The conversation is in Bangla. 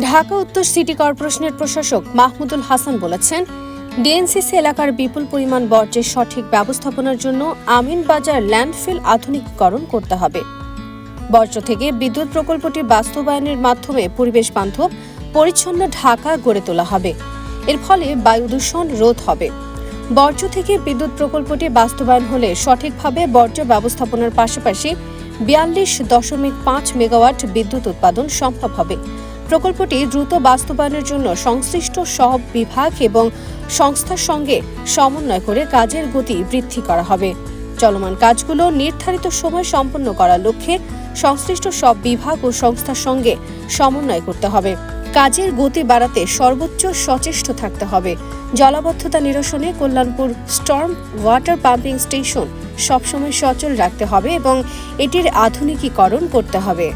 ঢাকা উত্তর সিটি কর্পোরেশনের প্রশাসক মাহমুদুল হাসান বলেছেন, ডিএনসিসি এলাকার বিপুল পরিমাণ বর্জ্যের সঠিক ব্যবস্থাপনার জন্য আমিনবাজার ল্যান্ডফিল আধুনিকীকরণ করতে হবে। বর্জ্য থেকে বিদ্যুৎ প্রকল্পটি বাস্তবায়নের মাধ্যমে পরিবেশ বান্ধব, পরিচ্ছন্ন ঢাকা গড়ে তোলা হবে। এর ফলে বায়ু দূষণ রোধ হবে। বর্জ্য থেকে বিদ্যুৎ প্রকল্পটি বাস্তবায়ন হলে সঠিকভাবে বর্জ্য ব্যবস্থাপনার পাশাপাশি বিয়াল্লিশ দশমিক পাঁচ মেগাওয়াট বিদ্যুৎ উৎপাদন সম্ভব হবে। প্রকল্পটি দ্রুত বাস্তবায়নের জন্য সংশ্লিষ্ট সব বিভাগ এবং সংস্থার সঙ্গে সমন্বয় করে কাজের গতি বৃদ্ধি করা হবে। চলমান কাজগুলো নির্ধারিত সময় সম্পন্ন করার লক্ষ্যে সংশ্লিষ্ট সব বিভাগ ও সংস্থার সঙ্গে সমন্বয় করতে হবে। কাজের গতি বাড়াতে সর্বোচ্চ সচেষ্ট থাকতে হবে। জলাবদ্ধতা নিরসনে Kalyanpur storm water pumping station সবসময় সচল রাখতে হবে এবং এটির আধুনিকীকরণ করতে হবে।